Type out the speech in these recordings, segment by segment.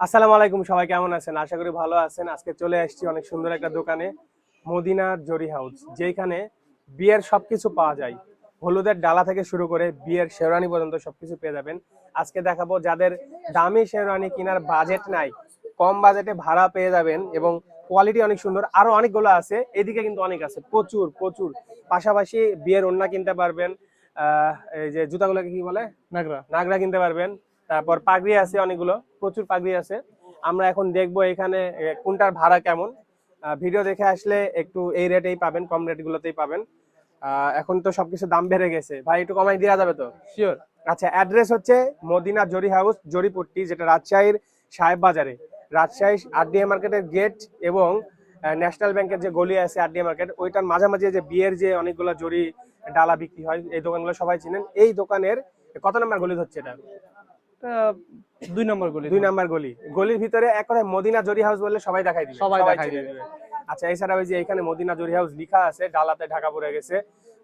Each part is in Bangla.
আসসালামু আলাইকুম সবাই কেমন আছেন? আশা করি ভালো আছেন। আজকে চলে আসছি অনেক সুন্দর একটা দোকানে মদিনার জরি হাউস যেখানে বিয়ের সবকিছু পাওয়া যায়। হলুদের ডালা থেকে শুরু করে বিয়ের শেরওয়ানি পর্যন্ত সবকিছু পেয়ে যাবেন। আজকে দেখাবো যাদের দামি শেরওয়ানি কেনার বাজেট নাই কম বাজেটে ভাড়া পেয়ে যাবেন এবং কোয়ালিটি অনেক সুন্দর। আরও অনেকগুলো আছে এদিকে কিন্তু অনেক আছে প্রচুর প্রচুর। পাশাপাশি বিয়ের ওন্না কিনতে পারবেন আহ এই যে জুতাগুলোকে কি বলে? নাগরা। নাগরা কিনতে পারবেন। তারপর পাগড়ি আছে অনেকগুলো, প্রচুর পাগড়ি আছে। আমরা এখন দেখব এখানে কোনটার ভাড়া কেমন। ভিডিও দেখে আসলে একটু এই রেটেই পাবেন, কম রেট গুলোতেই পাবেন এখন তো সবকিছু দাম বেড়ে গেছে। ভাই, একটু কমাই দেওয়া যাবে তো? শিওর আচ্ছা অ্যাড্রেস হচ্ছে মদিনা জরি হাউস, জরিপট্টি, যেটা রাজশাহীর সাহেব বাজারে রাজশাহী আরডিএ মার্কেটের গেট এবং ন্যাশনাল ব্যাংকের যে গলি আছে আরডিএ মার্কেট, ওইটার মাঝামাঝি যে বিয়ের যে অনেকগুলো জরি ডালা বিক্রি হয়, এই দোকানগুলো সবাই চিনেন। এই দোকানের, কত নাম্বার গলি হচ্ছে এটা? দুই নম্বর গলি। দুই নাম্বার গলি। গলির ভিতরে এক কথায় মদিনা জরি হাউস বললে সবাই দেখাই দিবে। সবাই দেখাই দিবে। দিবে। আচ্ছা এছাড়া ওই যে এখানে মদিনা জরি হাউস লেখা আছে ডালাতে ঢাকা পড়ে গেছে।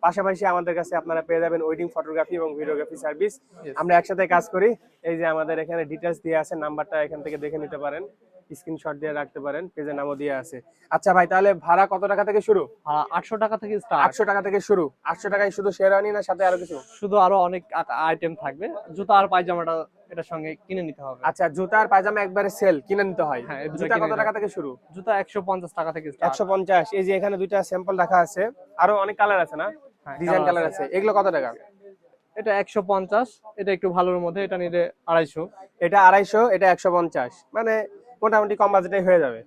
পাশাপাশি আমাদের কাছে আপনারা পেয়ে যাবেন ওয়েডিং ফটোগ্রাফি এবং ভিডিওগ্রাফি সার্ভিস আমরা একসাথে কাজ করি। এই যে আমাদের এখানে ডিটেলস দিয়ে আছে নাম্বারটা এখান থেকে দেখে নিতে পারেন। স্ক্রিনশট দিয়ে রাখতে পারেন পেজের নামও দিয়ে আছে। আচ্ছা ভাই তাহলে ভাড়া কত টাকা থেকে শুরু? আটশো টাকা থেকে আটশো টাকা থেকে শুরু। আটশো টাকায় শুধু শেরওয়ানি না সাথে আরও কিছু? শুধু আরও অনেক আইটেম থাকবে। জুতা আর পায়জামাটা এটার সঙ্গে কিনে নিতে হবে। আচ্ছা জুতার পায়জামা একবারে সেল কিনে নিতে হয়। হ্যাঁ, জুতা কত টাকা থেকে শুরু? জুতা একশো পঞ্চাশ টাকা থেকে স্টার্ট একশো পঞ্চাশ এই যে এখানে দুইটা স্যাম্পল রাখা আছে। আরও অনেক কালার আছে না? ডিজাইন কালার আছে। এগুলো কত টাকা? এটা একশো পঞ্চাশ এটা একটু ভালোর মধ্যে এটা নিলে আড়াইশো। এটা আড়াইশো এটা একশো পঞ্চাশ। মানে মোটামুটি কম বাজেটে হয়ে যাবে।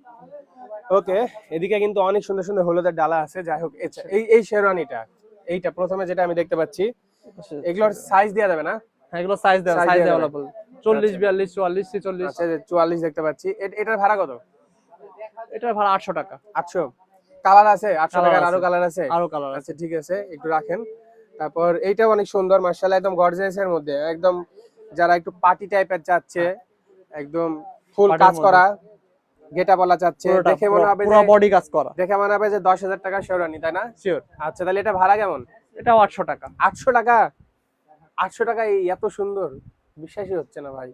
ওকে এদিকে কিন্তু অনেক সুন্দর সুন্দর হলুদের ডালা আছে। যাই হোক এই এই শেরওয়ানিটা এইটা প্রথমে যেটা আমি দেখতে পাচ্ছি এগুলোর সাইজ দেওয়া যাবে না? হ্যাঁ এগুলো সাইজ দেওয়া সাইজ। অ্যাভেলেবল চল্লিশ বিয়াল্লিশ চুয়াল্লিশ ছেচল্লিশ। আচ্ছা চুয়াল্লিশ দেখতে পাচ্ছি। এটার ভাড়া কত? এটার ভাড়া আটশো টাকা। আটশো? কালার আছে? আটশো Colour টাকার আরও কালার আছে? আরও কালার আছে। আচ্ছা ঠিক আছে একটু রাখেন। তারপর এইটাও অনেক সুন্দর মার্শাল একদম গর্জিয়াস এর মধ্যে। একদম যারা একটু পার্টি টাইপের চাচ্ছে একদম ফুল কাজ করা গেটা বলা চাচ্ছে দেখে মনে হবে পুরো যে বডি কাজ করা। দেখে মনে হবে যে দশ হাজার টাকা শেরওয়ানি তাই না? শিওর আচ্ছা তাহলে এটা ভাড়া কেমন? এটাও আটশো টাকা। আটশো টাকা? আটশো টাকা এত সুন্দর? বিশ্বাসই হচ্ছে না ভাই।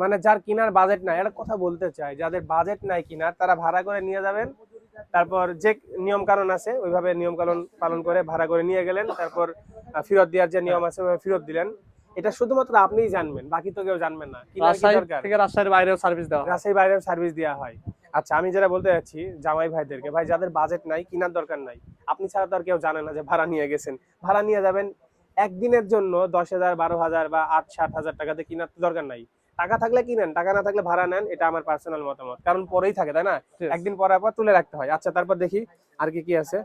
মানে যার কিনার বাজেট নাই একটা কথা বলতে চাই যাদের বাজেট নাই কিনার তারা ভাড়া করে নিয়ে যাবেন। তারপর যে নিয়ম কানুন আছে ওইভাবে নিয়ম কানুন পালন করে ভাড়া করে নিয়ে গেলেন। তারপর ফেরত দেওয়ার যে নিয়ম আছে ওইভাবে ফেরত দিলেন। এটা শুধুমাত্র আপনিই জানবেন বাকি তো কেউ জানবেন না। থেকে রাজশাহীর বাইরেও সার্ভিস দেওয়া হয়। রাজশাহী বাইরেও সার্ভিস দেওয়া হয়। আচ্ছা আমি যেটা বলতে যাচ্ছি জামাই ভাইদেরকে ভাই যাদের বাজেট নাই কিনার দরকার নাই আপনি ছাড়া তো আর কেউ জানে না যে ভাড়া নিয়ে গেছেন। ভাড়া নিয়ে যাবেন একদিনের জন্য দশ হাজার বারো হাজার বা আট ষাট হাজার টাকাতে কিনার তো দরকার নাই। টাকা থাকলে কিনেন টাকা না থাকলে ভাড়া নেন এটা আমার পার্সোনাল মতামত। কারণ পরেই থাকে তাই না? একদিন পরার পর তুলে রাখতে হয়। আচ্ছা তারপর দেখি আর কি কি আছে।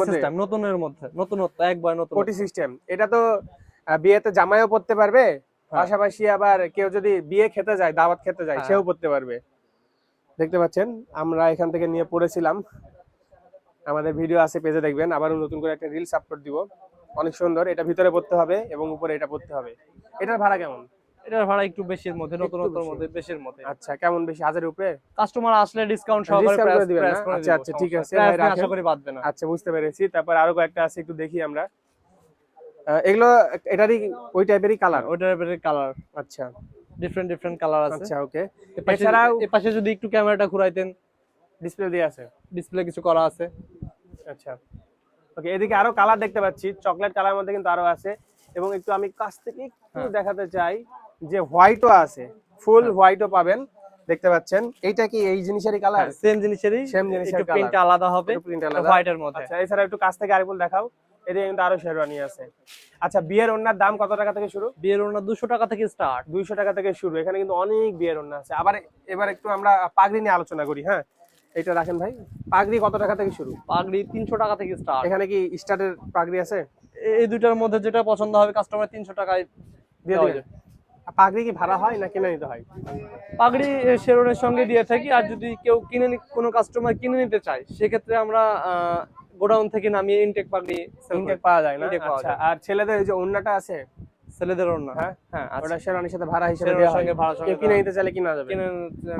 মধ্যে। নতুনের মধ্যে নতুনত্ব একবার নতুন। কোটি সিস্টেম এটা তো বিয়েতে জামাইও পড়তে পারবে পাশাপাশি আবার কেউ যদি বিয়ে খেতে যায় দাওয়াত খেতে যায় হ্যাঁ। সেও পড়তে পারবে। দেখতে পাচ্ছেন আমরা এখান থেকে নিয়ে পড়েছিলাম। আমাদের ভিডিও আছে পেজে দেখবেন। আবারও নতুন করে একটা রিলস আপলোড দিব। অনেক সুন্দর এটা ভিতরে পড়তে হবে এবং উপরে এটা পড়তে হবে। এটার ভাড়া কেমন? এটার ভাড়া একটু বেশির মধ্যে নতুনত্বর বেশি। মধ্যে বেশির মধ্যে। আচ্ছা কেমন বেশি? হাজার উপরে? কাস্টমার আসলে ডিসকাউন্ট সহকারে করে প্রাইস দিবেন? আচ্ছা, আচ্ছা, ঠিক আছে। ভাই আশা করি বাঁধবে না আচ্ছা বুঝতে পেরেছি। তারপর আরও কয়েকটা আছে একটু দেখি আমরা। এগুলো এটারই ওই টাইপেরই কালার ওই টাইপেরই কালার আচ্ছা। ডিফারেন্ট ডিফারেন্ট কালার আছে। আচ্ছা ওকে এছাড়াও- এপাশে যদি একটু ক্যামেরাটা ঘুরাইতেন। ডিসপ্লে দিয়ে আছে? ডিসপ্লে কিছু করা আছে। আচ্ছা। ওকে এদিকে আরও কালার দেখতে পাচ্ছি। চকলেট কালার মধ্যে কিন্তু আরও আছে। এবং একটু আমি কাছ থেকে একটু হ্যাঁ। দেখাতে চাই যে হোয়াইটও আছে। ফুল হোয়াইটও পাবেন। দেখতে পাচ্ছেন। এইটা কি এই জিনিসেরই কালার সেম জিনিসেরই। Same জিনিসের colour। প্রিন্ট আলাদা হবে। প্রিন্ট আলাদা। হোয়াইটের মধ্যে। আচ্ছা এছাড়া একটু কাছ থেকে আরেকগুলো দেখাও। এদিকে কিন্তু আরও শেরওয়ানি আছে। আচ্ছা বিয়ের ওড়নার দাম কত টাকা থেকে শুরু? বিয়ের ওনা দুশো টাকা থেকে স্টার্ট দুইশো টাকা থেকে শুরু। এখানে কিন্তু অনেক বিয়ের ওড়না আছে। আবার এবার একটু আমরা পাগড়ি নিয়ে আলোচনা করি হ্যাঁ? এটা রাখেন ভাই। পাগড়ি কত টাকা থেকে শুরু? পাগড়ি তিনশো টাকা থেকে স্টার্ট এখানে কি স্টার্টের পাগড়ি আছে? এই দুইটার মধ্যে যেটা পছন্দ হবে কাস্টমার তিনশো টাকায় দিয়ে দিবেন। পাগড়ি কি ভাড়া হয় না কিনে নিতে হয়? পাগড়ি শেরনের সঙ্গে দিয়ে থাকি আর যদি কেউ কিনে কোনো কাস্টমার কিনে নিতে চায় সেক্ষেত্রে আমরা গোডাউন থেকে নামিয়ে ইনটেক পাগড়ি ইনটেক পাওয়া যায় না? আচ্ছা। আর ছেলেদের যে ওন্নাটা আছে ছেলেদের ওড়না। হ্যাঁ হ্যাঁ আচ্ছা ওটা শেরওয়ানির সাথে ভাড়া হিসেবে দেওয়া হয়। সঙ্গে সঙ্গে কিনে নিতে চাইলে কিনা যাবে।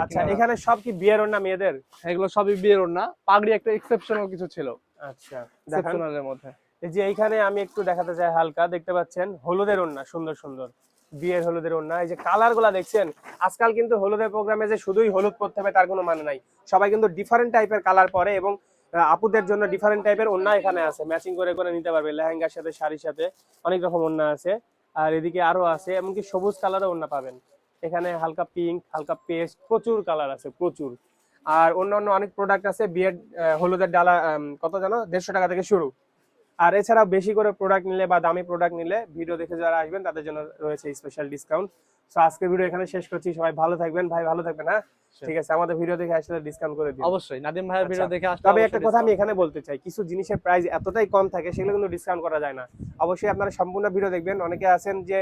আচ্ছা এখানে সব কি বিয়ের ওন্না মেয়েদের? এগুলো সবই বিয়ের ওড়না। পাগড়ি একটা এক্সেপশনাল কিছু ছিল। আচ্ছা এক্সেপশনালের মধ্যে। এই যে এইখানে আমি একটু দেখাতে চাই হালকা দেখতে পাচ্ছেন? হলুদের ওন্না সুন্দর সুন্দর। বিয়ের হলুদের ওড়না। এই যে কালারগুলা দেখছেন? আজকাল কিন্তু হলুদের প্রোগ্রামে যে শুধুই হলুদ পরতে হবে তার কোনো মানে নাই। সবাই কিন্তু ডিফারেন্ট টাইপের কালার পরে এবং আপুদের জন্য ডিফারেন্ট টাইপের ওড়না এখানে আছে। ম্যাচিং করে করে নিতে পারবে। লেহেঙ্গার সাথে শাড়ির সাথে অনেক রকম ওড়না আছে। আর এদিকে আরও আছে, এমনকি সবুজ কালারও ওনা পাবেন। এখানে হালকা পিঙ্ক হালকা পেস্ট প্রচুর কালার আছে, প্রচুর। আর অন্যান্য অনেক প্রোডাক্ট আছে বিয়ের হলুদের ডালা কত জানো দেড়শো টাকা থেকে শুরু। আর এছাড়া বেশি করে প্রোডাক্ট নিলে বা দামি প্রোডাক্ট নিলে ভিডিও দেখে যারা আসবেন, তাদের জন্য রয়েছে স্পেশাল ডিসকাউন্ট তো আজকে ভিডিও এখানে শেষ করছি। সবাই ভালো থাকবেন। ভাই ভালো থাকবেন হ্যাঁ? ঠিক আছে আমাদের ভিডিও দেখে আসলে ডিসকাউন্ট করে দিন। অবশ্যই। নাদিম ভাইয়ের ভিডিও আচ্ছা। দেখে আসলে তবে একটা কথা আমি এখানে বলতে চাই। কিছু জিনিসের প্রাইস এতটাই কম থাকে সেগুলো কিন্তু ডিসকাউন্ট করা যায় না। অবশ্যই আপনারা সম্পূর্ণ ভিডিও দেখবেন। অনেকে আছেন যে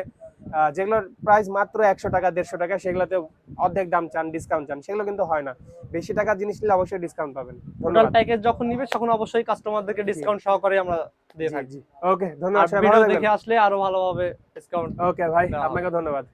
যেগুলোর প্রাইস মাত্র একশো টাকা দেড়শো টাকা সেগুলোতে অর্ধেক দাম চান ডিসকাউন্ট চান। সেগুলো কিন্তু হয় না। বেশি টাকার জিনিস নিলে অবশ্যই ডিসকাউন্ট পাবেন। টোটাল প্যাকেজ যখন নিবে তখন অবশ্যই কাস্টমারদেরকে ডিসকাউন্ট সহকারে আমরা দিয়ে থাকি। ওকে ধন্যবাদ ভিডিও দেখে আসলে আরও ভালোভাবে ডিসকাউন্ট ওকে ভাই আপনাকে ধন্যবাদ।